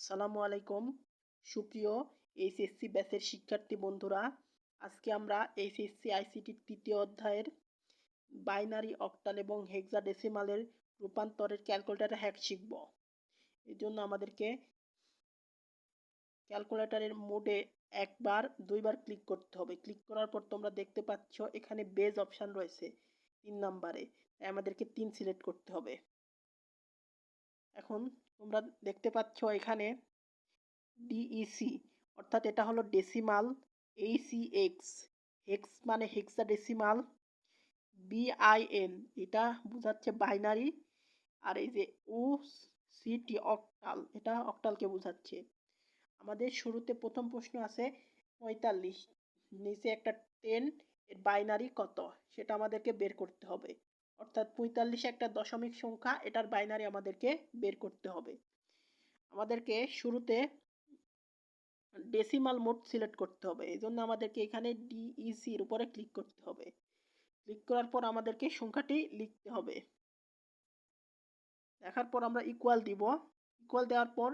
আসসালামু আলাইকুম। সুপ্রিয় এইচএসসি ব্যাচের শিক্ষার্থী বন্ধুরা, আজকে আমরা এইচএসসি আইসিটির তৃতীয় অধ্যায়ের বাইনারি, অক্টাল এবং হেক্সা ডেসিমালের রূপান্তরের ক্যালকুলেটর হ্যাক শিখব। এর জন্য আমাদেরকে ক্যালকুলেটরের মোডে একবার, দুইবার ক্লিক করতে হবে। ক্লিক করার পর তোমরা দেখতে পাচ্ছ এখানে বেজ অপশান রয়েছে তিন নাম্বারে। আমাদেরকে তিন সিলেক্ট করতে হবে। এখন তোমরা দেখতে পাচ্ছ এখানে ডিইসি অর্থাৎ এটা হলো ডেসিমাল এইসিএক্স হেক্স মানে হেক্সা ডেসিমাল বিআইএন এটা বোঝাচ্ছে বাইনারি আর এই যে ও সিটি অক্টাল এটা অক্টালকে বোঝাচ্ছে। আমাদের শুরুতে প্রথম প্রশ্ন আছে পঁয়তাল্লিশ, নিচে একটা টেন এর বাইনারি কত? সেটা আমাদেরকে বের করতে হবে। অর্থাৎ পঁয়তাল্লিশ একটা দশমিক সংখ্যা, এটার বাইনারি আমাদেরকে বের করতে হবে। আমাদেরকে শুরুতে ডেসিমাল মোড সিলেক্ট করতে হবে। এই জন্য আমাদেরকে এখানে ডিইসির উপরে ক্লিক করতে হবে। ক্লিক করার পর আমাদেরকে সংখ্যাটি লিখতে হবে। দেখার পর আমরা ইকুয়াল দিব। ইকুয়াল দেওয়ার পর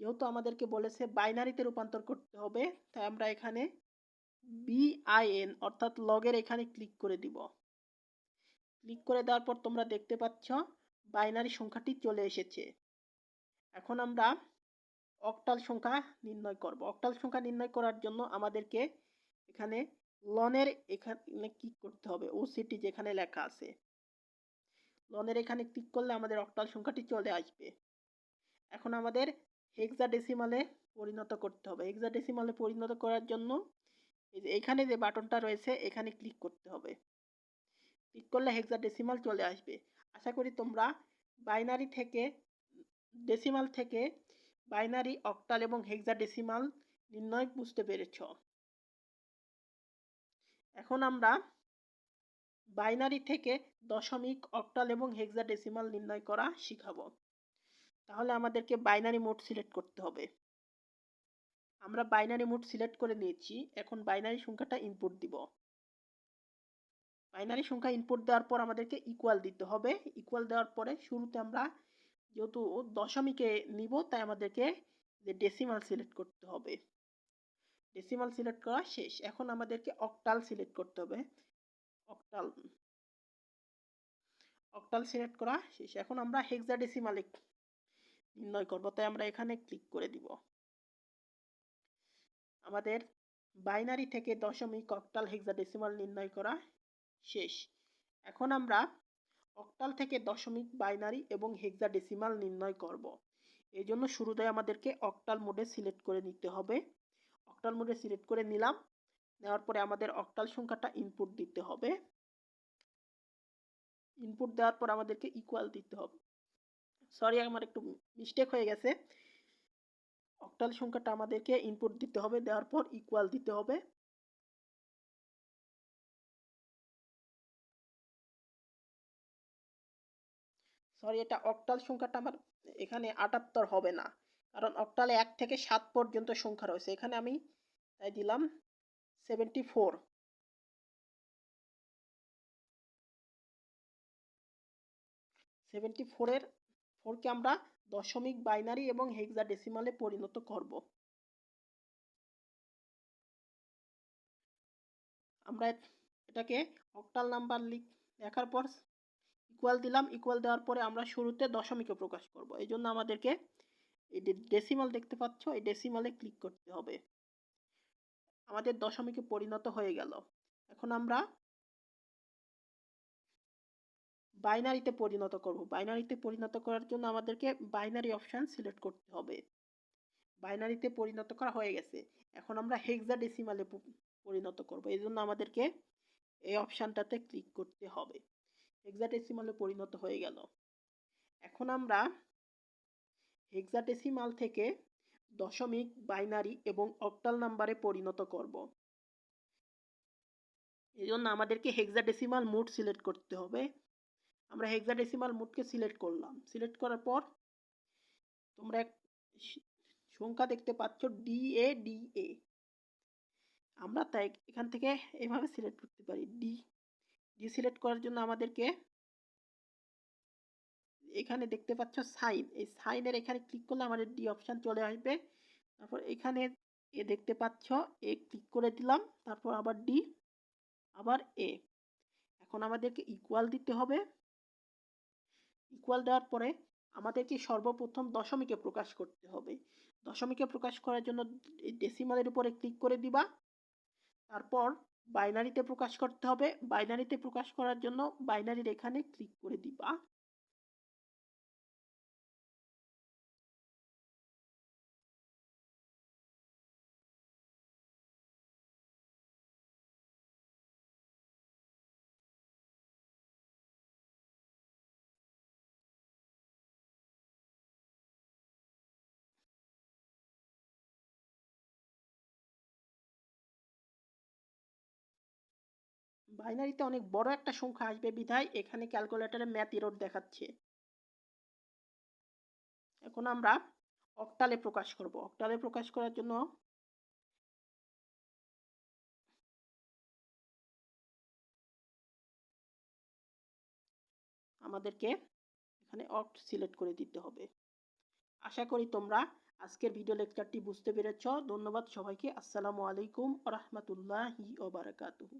যেহেতু আমাদেরকে বলেছে বাইনারিতে রূপান্তর করতে হবে, তাই আমরা এখানে বিআইএন অর্থাৎ লগের এখানে ক্লিক করে দিব। ক্লিক করে দেওয়ার পর তোমরা দেখতে পাচ্ছ বাইনারি সংখ্যাটি চলে এসেছে। এখন আমরা অক্টাল সংখ্যা নির্ণয় করব। অক্টাল সংখ্যা নির্ণয় করার জন্য আমাদেরকে এখানে লনের এখানে ক্লিক করতে হবে ও সিটি যেখানে লেখা আছে। লনের এখানে ক্লিক করলে আমাদের অক্টাল সংখ্যাটি চলে আসবে। এখন আমাদের হেক্সা ডেসিমালে পরিণত করতে হবে। হেক্সা ডেসিমালে পরিণত করার জন্য এখানে যে বাটনটা রয়েছে, এখানে ক্লিক করতে হবে। ক্লিক করলে হেক্সা ডেসিমাল চলে আসবে। আশা করি তোমরা বাইনারি থেকে ডেসিমাল থেকে বাইনারি অক্টাল এবং হেক্সা ডেসিমাল নির্ণয় বুঝতে পেরেছ। এখন আমরা বাইনারি থেকে দশমিক অক্টাল এবং হেক্সা ডেসিমাল নির্ণয় করা শিখাবো। তাহলে আমাদেরকে বাইনারি মোড সিলেক্ট করতে হবে। আমরা বাইনারি মোড সিলেক্ট করে নিয়েছি, এখন বাইনারি সংখ্যাটা ইনপুট দিব। বাইনারি সংখ্যা ইনপুট দেওয়ার পর আমাদেরকে ইকুয়াল দিতে হবে। ইকুয়াল দেওয়ার পরে শুরুতে আমরা যেহেতু দশমিকে নিব, তাই আমাদেরকে যে ডেসিমাল সিলেক্ট করতে হবে। ডেসিমাল সিলেক্ট করা শেষ। এখন আমাদেরকে অক্টাল সিলেক্ট করতে হবে। অক্টাল অক্টাল সিলেক্ট করা শেষ। এখন আমরা হেক্সা ডেসিমালে নির্ণয় করব, তাই আমরা এখানে ক্লিক করে দিব। আমাদের বাইনারি থেকে দশমিক অক্টাল হেক্সা ডেসিমাল নির্ণয় করা শেষ। এখন আমরা অক্টাল থেকে দশমিক বাইনারি এবং হেক্সা ডেসিমাল নির্ণয় করব। এই জন্য শুরুতে আমাদেরকে অক্টাল মোডে সিলেক্ট করে নিতে হবে। অক্টাল মোডে সিলেক্ট করে নিলাম। নেওয়ার পরে আমাদের অক্টাল সংখ্যাটা ইনপুট দিতে হবে। ইনপুট দেওয়ার পর আমাদেরকে ইকুয়াল দিতে হবে। সরি আমার একটু মিস্টেক হয়ে গেছে। অক্টাল সংখ্যাটা আমাদেরকে ইনপুট দিতে হবে। দেওয়ার পর ইকুয়াল দিতে হবে। সরি, এটা অক্টাল সংখ্যাটা আমার এখানে আটাত্তর হবে না। কারণ অক্টালে এক থেকে সাত পর্যন্ত সংখ্যা রয়েছে। এখানে আমি তাই দিলাম সেভেন্টি ফোর সেভেন্টি ফোরের ফোরকে আমরা দশমিক বাইনারি এবং হেক্সা ডেসিমালে পরিণত করব। আমরা এটাকে অক্টাল নাম্বার লিখ দেখার পর ইকুয়াল দিলাম ইকুয়াল দেওয়ার পরে আমরা শুরুতে দশমিকে প্রকাশ করব। এই জন্য আমাদেরকে এই ডেসিমাল দেখতে পাচ্ছ, এই ডেসিমালে ক্লিক করতে হবে। আমাদের দশমিকে পরিণত হয়ে গেল। এখন আমরা বাইনারিতে পরিণত করব। বাইনারিতে পরিণত করার জন্য আমাদেরকে বাইনারি অপশান সিলেক্ট করতে হবে। বাইনারিতে পরিণত করা হয়ে গেছে। এখন আমরা হেক্সা ডেসিমালে পরিণত করব। এই জন্য আমাদেরকে এই অপশানটাতে ক্লিক করতে হবে। হেক্সাডেসিমালে পরিণত হয়ে গেল। এখন আমরা হেক্সাডেসিমাল থেকে দশমিক বাইনারি এবং অক্টাল নাম্বারে পরিণত করব। এই জন্য আমাদেরকে হেক্সাডেসিমাল মোড সিলেক্ট করতে হবে। আমরা হেক্সাডেসিমাল মোডকে সিলেক্ট করলাম। সিলেক্ট করার পর তোমরা এক সংখ্যা দেখতে পাচ্ছ ডি এ ডি এ আমরা তাই এখান থেকে এভাবে সিলেক্ট করতে পারি। ডি ডি সিলেক্ট করার জন্য আমাদেরকে এখানে দেখতে পাচ্ছ সাইন এই সাইনের এখানে ক্লিক করলে আমাদের ডি অপশান চলে আসবে। তারপর এখানে এ দেখতে পাচ্ছ, এ ক্লিক করে দিলাম, তারপর আবার ডি আবার এ এখন আমাদেরকে ইকুয়াল দিতে হবে। ইকুয়াল দেওয়ার পরে আমাদেরকে সর্বপ্রথম দশমিকে প্রকাশ করতে হবে। দশমিকে প্রকাশ করার জন্য ডেসিমালের উপরে ক্লিক করে দিবা। তারপর বাইনারিতে প্রকাশ করতে হবে। বাইনারিতে প্রকাশ করার জন্য বাইনারির এখানে ক্লিক করে দিবা। বাইনারিতে অনেক বড় একটা সংখ্যা আসবে, বিধায় এখানে ক্যালকুলেটরে ম্যাথ ইরোড দেখাচ্ছে। এখন আমরা অক্টালে প্রকাশ করব। অক্টালে প্রকাশ করার জন্য আমাদেরকে এখানে অক্ট সিলেক্ট করে দিতে হবে। আশা করি তোমরা আজকের ভিডিও লেকচারটি বুঝতে পেরেছ। ধন্যবাদ সবাইকে। আসসালামু আলাইকুম রহমতুল্লাহি ওবারাকাতুহু